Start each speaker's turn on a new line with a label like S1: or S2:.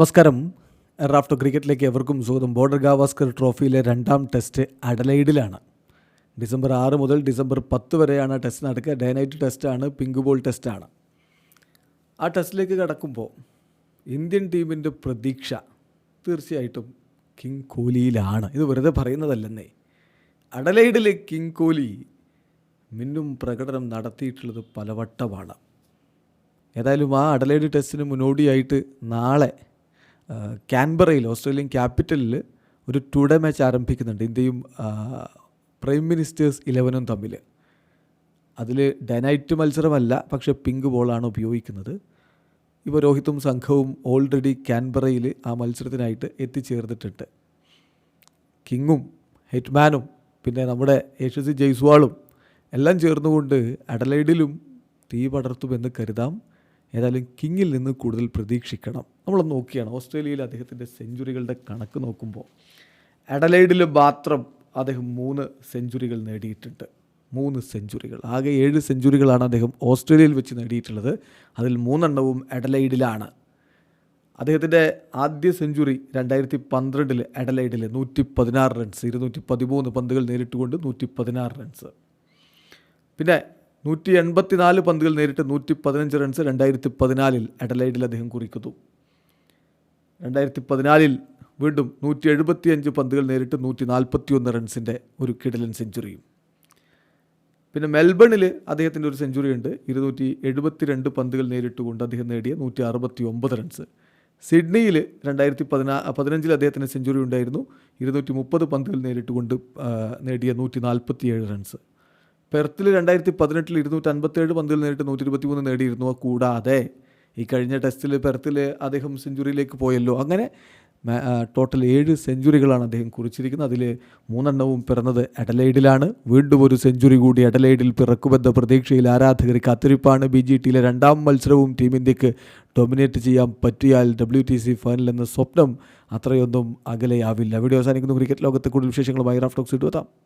S1: നമസ്കാരം. റാഫ്റ്റോ ക്രിക്കറ്റിലേക്ക് എവർക്കും സ്വാഗതം. ബോർഡർ ഗാവാസ്കർ ട്രോഫിയിലെ രണ്ടാം ടെസ്റ്റ് അഡലൈഡിലാണ് ഡിസംബർ ആറ് മുതൽ ഡിസംബർ പത്ത് വരെയാണ് ആ ടെസ്റ്റ് നടക്കുക. ഡേ നൈറ്റ് ടെസ്റ്റാണ് പിങ്ക് ബോൾ ടെസ്റ്റാണ്. ആ ടെസ്റ്റിലേക്ക് കടക്കുമ്പോൾ ഇന്ത്യൻ ടീമിന്റെ പ്രതീക്ഷ തീർച്ചയായിട്ടും കിങ് കോഹ്ലിയിലാണ്. ഇത് വെറുതെ പറയുന്നതല്ലെന്നേ. അഡലൈഡിലെ കിങ് കോഹ്ലി മിന്നും പ്രകടനം നടത്തിയിട്ടുള്ളത് പലവട്ടമാണ്. ഏതായാലും ആ അഡലൈഡ് ടെസ്റ്റിന് മുന്നോടിയായിട്ട് നാളെ കാൻബറയിൽ ഓസ്ട്രേലിയൻ ക്യാപിറ്റലിൽ ഒരു ടുഡേ മാച്ച് ആരംഭിക്കുന്നുണ്ട് ഇന്ത്യയും പ്രൈം മിനിസ്റ്റേഴ്സ് ഇലവനും തമ്മിൽ. അതിൽ ഡെനൈറ്റ് മത്സരമല്ല പക്ഷേ പിങ്ക് ബോളാണ് ഉപയോഗിക്കുന്നത്. ഇപ്പോൾ രോഹിത്തും സംഘവും ഓൾറെഡി കാൻബറയിൽ ആ മത്സരത്തിനായിട്ട് എത്തിച്ചേർന്നിട്ടുണ്ട്. കിങ്ങും ഹെറ്റ്മാനും പിന്നെ നമ്മുടെ യശസ്വി ജയ്സ്വാളും എല്ലാം ചേർന്നുകൊണ്ട് അഡലൈഡിലും തീ പടർത്തുമെന്ന് കരുതാം. ഏതായാലും കിങ്ങിൽ നിന്ന് കൂടുതൽ പ്രതീക്ഷിക്കണം. നമ്മളൊന്ന് നോക്കിയാണ് ഓസ്ട്രേലിയയിൽ അദ്ദേഹത്തിന്റെ സെഞ്ചുറികളുടെ കണക്ക് നോക്കുമ്പോൾ അഡലൈഡിൽ മാത്രം അദ്ദേഹം മൂന്ന് സെഞ്ചുറികൾ നേടിയിട്ടുണ്ട്. മൂന്ന് സെഞ്ചുറികൾ. ആകെ ഏഴ് സെഞ്ചുറികളാണ് അദ്ദേഹം ഓസ്ട്രേലിയയിൽ വെച്ച് നേടിയിട്ടുള്ളത്. അതിൽ മൂന്നെണ്ണവും അഡലൈഡിലാണ്. അദ്ദേഹത്തിന്റെ ആദ്യ സെഞ്ചുറി രണ്ടായിരത്തി പന്ത്രണ്ടിൽ അഡലൈഡിൽ നൂറ്റി പതിനാറ് റൺസ് ഇരുന്നൂറ്റി പതിമൂന്ന് പന്തുകൾ നേരിട്ടുകൊണ്ട് നൂറ്റി പതിനാറ് റൺസ്. പിന്നെ നൂറ്റി എൺപത്തിനാല് പന്തുകൾ നേരിട്ട് നൂറ്റി പതിനഞ്ച് റൺസ് രണ്ടായിരത്തി പതിനാലിൽ അഡലൈഡിൽ അദ്ദേഹം കുറിക്കുന്നു. രണ്ടായിരത്തി പതിനാലിൽ വീണ്ടും നൂറ്റി എഴുപത്തിയഞ്ച് പന്തുകൾ നേരിട്ട് നൂറ്റി നാൽപ്പത്തി ഒന്ന് റൺസിന്റെ ഒരു കിടലൻ സെഞ്ചുറിയും. പിന്നെ മെൽബണിൽ അദ്ദേഹത്തിന്റെ ഒരു സെഞ്ചുറി ഉണ്ട് ഇരുന്നൂറ്റി എഴുപത്തി രണ്ട് പന്തുകൾ നേരിട്ടുകൊണ്ട് അദ്ദേഹം നേടിയ നൂറ്റി അറുപത്തി ഒമ്പത് റൺസ്. സിഡ്നിയിൽ രണ്ടായിരത്തി പതിനാ പതിനഞ്ചിൽ അദ്ദേഹത്തിന് സെഞ്ചുറി ഉണ്ടായിരുന്നു. ഇരുന്നൂറ്റി മുപ്പത് പന്തുകൾ നേരിട്ടുകൊണ്ട് നേടിയ നൂറ്റി നാൽപ്പത്തി ഏഴ് റൺസ്. പെർത്തിൽ രണ്ടായിരത്തി പതിനെട്ടിൽ ഇരുന്നൂറ്റി അൻപത്തേഴ് പന്തുകൾ നേരിട്ട് നൂറ്റി ഇരുപത്തി മൂന്ന് നേടിയിരുന്നു. കൂടാതെ ഈ കഴിഞ്ഞ ടെസ്റ്റിൽ പെർത്തിൽ അദ്ദേഹം സെഞ്ചുറിയിലേക്ക് പോയല്ലോ. അങ്ങനെ ടോട്ടൽ ഏഴ് സെഞ്ചുറികളാണ് അദ്ദേഹം കുറിച്ചിരിക്കുന്നത്. അതിൽ മൂന്നെണ്ണവും പിറന്നത് അഡലൈഡിലാണ്. വീണ്ടും ഒരു സെഞ്ചുറി കൂടി അഡലൈഡിൽ പിറക്കുമെന്ന പ്രതീക്ഷയിൽ ആരാധകർ കാത്തിരിപ്പാണ്. ബി ജി ടിയിലെ രണ്ടാം മത്സരവും ടീം ഇന്ത്യയ്ക്ക് ഡൊമിനേറ്റ് ചെയ്യാൻ പറ്റിയാൽ ഡബ്ല്യു ടി സി ഫൈനൽ എന്ന സ്വപ്നം അത്രയൊന്നും അകലെയാവില്ല. വീഡിയോ അവസാനിക്കുന്നു. ക്രിക്കറ്റ് ലോകത്തെ കൂടുതൽ വിശേഷങ്ങളുമായി റാഫ്റ്റോക്സ് ഇട്ടുവെത്താം